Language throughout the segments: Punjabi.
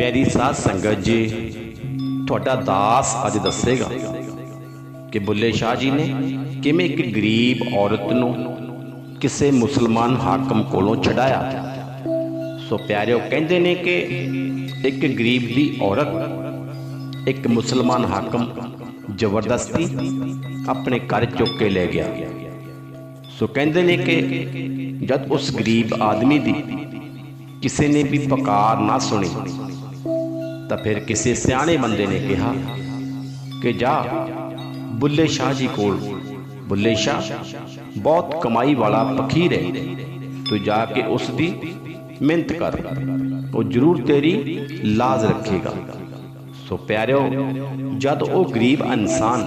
ਪਿਆਰੀ ਸਾਧ ਸੰਗਤ ਜੀ, ਤੁਹਾਡਾ ਦਾਸ ਅੱਜ ਦੱਸੇਗਾ ਕਿ ਬੁੱਲੇ ਸ਼ਾਹ ਜੀ ਨੇ ਕਿਵੇਂ ਇੱਕ ਗਰੀਬ ਔਰਤ ਨੂੰ ਕਿਸੇ ਮੁਸਲਮਾਨ ਹਾਕਮ ਕੋਲੋਂ ਛਡਾਇਆ। ਸੋ ਪਿਆਰਿਓ, ਕਹਿੰਦੇ ਨੇ ਕਿ ਇੱਕ ਗਰੀਬ ਦੀ ਔਰਤ, ਇੱਕ ਮੁਸਲਮਾਨ ਹਾਕਮ ਜ਼ਬਰਦਸਤੀ ਆਪਣੇ ਘਰ ਚੁੱਕ ਕੇ ਲੈ ਗਿਆ। ਸੋ ਕਹਿੰਦੇ ਨੇ ਕਿ ਜਦ ਉਸ ਗਰੀਬ ਆਦਮੀ ਦੀ ਕਿਸੇ ਨੇ ਵੀ ਪਕਾਰ ਨਾ ਸੁਣੀ ਤਾਂ ਫਿਰ ਕਿਸੇ ਸਿਆਣੇ ਬੰਦੇ ਨੇ ਕਿਹਾ ਕਿ ਜਾ, ਬੁੱਲੇ ਸ਼ਾਹ ਜੀ ਕੋਲ। ਬੁੱਲੇ ਸ਼ਾਹ, ਬਹੁਤ ਕਮਾਈ ਵਾਲਾ ਫਕੀਰ ਹੈ। ਤੂੰ ਜਾ ਕੇ ਉਸ ਦੀ ਮਿਹਨਤ ਕਰ। ਉਹ ਜ਼ਰੂਰ ਤੇਰੀ ਲਾਜ਼ ਰੱਖੇਗਾ। ਸੋ ਪਿਆਰਿਓ, ਜਦ ਉਹ ਗਰੀਬ ਇਨਸਾਨ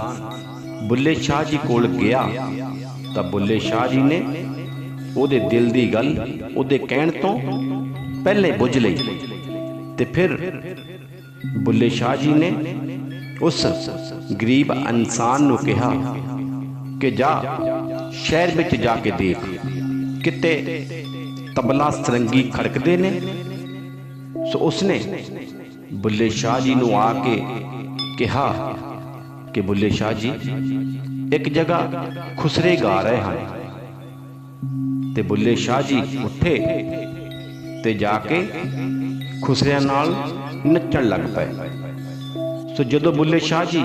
ਬੁੱਲੇ ਸ਼ਾਹ ਜੀ ਕੋਲ ਗਿਆ, ਤਾਂ ਬੁੱਲੇ ਸ਼ਾਹ ਜੀ ਨੇ ਉਹਦੇ ਦਿਲ ਦੀ ਗੱਲ ਉਹਦੇ ਕਹਿਣ ਤੋਂ ਪਹਿਲੇ ਬੁੱਝ ਲਈ ਤੇ ਫਿਰ ਬੁੱਲੇ ਸ਼ਾਹ ਜੀ ਨੇ ਉਸ ਗਰੀਬ ਇਨਸਾਨ ਨੂੰ ਕਿਹਾ ਕਿ ਜਾ ਸ਼ਹਿਰ ਵਿੱਚ ਜਾ ਕੇ ਦੇਖ, ਕਿਤੇ ਤਬਲਾ ਸਰੰਗੀ ਖੜਕਦੇ ਨੇ। ਸੋ ਉਸਨੇ ਬੁੱਲੇ ਸ਼ਾਹ ਜੀ ਨੂੰ ਆ ਕੇ ਕਿਹਾ ਕਿ ਬੁੱਲੇ ਸ਼ਾਹ ਜੀ, ਇੱਕ ਜਗ੍ਹਾ ਖੁਸਰੇ ਗਾ ਰਹੇ ਹਨ। ਤੇ ਬੁੱਲੇ ਸ਼ਾਹ ਜੀ ਉੱਠੇ ਤੇ ਜਾ ਕੇ ਖੁਸਰਿਆਂ ਨਾਲ ਨੱਚਣ ਲੱਗ ਪਏ। ਸੋ ਜਦੋਂ ਬੁੱਲੇ ਸ਼ਾਹ ਜੀ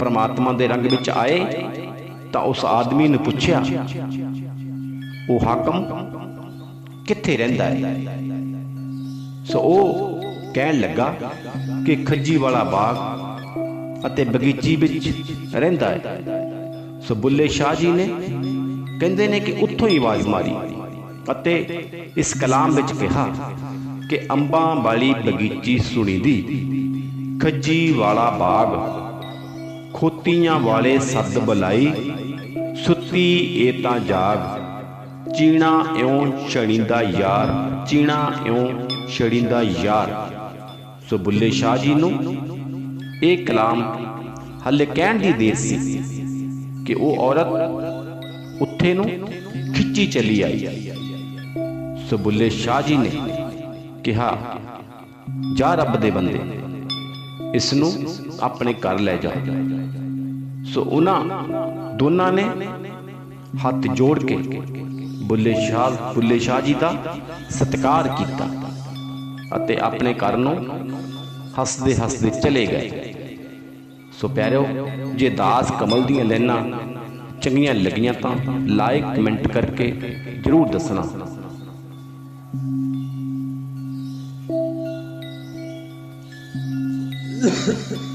ਪਰਮਾਤਮਾ ਦੇ ਰੰਗ ਵਿੱਚ ਆਏ, ਤਾਂ ਉਸ ਆਦਮੀ ਨੇ ਪੁੱਛਿਆ, ਉਹ ਹਾਕਮ ਕਿੱਥੇ ਰਹਿੰਦਾ ਹੈ? ਸੋ ਉਹ ਕਹਿਣ ਲੱਗਾ ਕਿ ਖੱਜੀ ਵਾਲਾ ਬਾਗ ਅਤੇ ਬਗੀਚੀ ਵਿੱਚ ਰਹਿੰਦਾ ਹੈ। ਸੋ ਬੁੱਲੇ ਸ਼ਾਹ ਜੀ ਨੇ ਕਹਿੰਦੇ ਨੇ ਕਿ ਉੱਥੋਂ ਹੀ ਆਵਾਜ਼ ਮਾਰੀ ਅਤੇ ਇਸ ਕਲਾਮ ਵਿੱਚ ਕਿਹਾ ਕਿ ਅੰਬਾਂ ਵਾਲੀ ਬਗੀਚੀ ਸੁਣੀ ਦੀ ਖੱਜੀ ਵਾਲਾ ਬਾਗ, ਖੋਤੀਆਂ ਵਾਲੇ ਸੱਦ ਬੁਲਾਈ, ਸੁੱਤੀ ਏ ਤਾਂ ਜਾਗ, ਚੀਣਾ ਇਉਂ ਛੜੀਂਦਾ ਯਾਰ, ਚੀਣਾ ਇਉਂ ਛੜੀਂਦਾ ਯਾਰ। ਸੋ ਬੁੱਲੇ ਸ਼ਾਹ ਜੀ ਨੂੰ ਇਹ ਕਲਾਮ ਹੱਲੇ ਕਹਿਣ ਦੀ ਦੇਰ ਸੀ ਕਿ ਉਹ ਔਰਤ ਉੱਥੇ ਨੂੰ ਖਿੱਚੀ ਚਲੀ ਆਈ। ਸੋ ਬੁੱਲੇ ਸ਼ਾਹ ਜੀ ਨੇ ਕਿਹਾ, ਜਾ ਰੱਬ ਦੇ ਬੰਦੇ ਇਸ ਨੂੰ ਆਪਣੇ ਘਰ ਲੈ ਜਾ। ਸੋ ਉਹਨਾਂ ਦੋਨਾਂ ਨੇ ਹੱਥ ਜੋੜ ਕੇ ਬੁੱਲੇ ਸ਼ਾਹ ਬੁੱਲੇ ਸ਼ਾਹ ਜੀ ਦਾ ਸਤਿਕਾਰ ਕੀਤਾ ਅਤੇ ਆਪਣੇ ਘਰ ਨੂੰ ਹੱਸਦੇ ਹੱਸਦੇ ਚਲੇ ਗਏ। ਸੋ ਪਿਆਰਿਓ, ਜੇ ਦਾਸ ਕਮਲ ਦੀਆਂ ਲੈਣਾ ਚੰਗੀਆਂ ਲੱਗੀਆਂ ਤਾਂ ਲਾਈਕ ਕਮੈਂਟ ਕਰਕੇ ਜਰੂਰ ਦੱਸਣਾ। Yeah.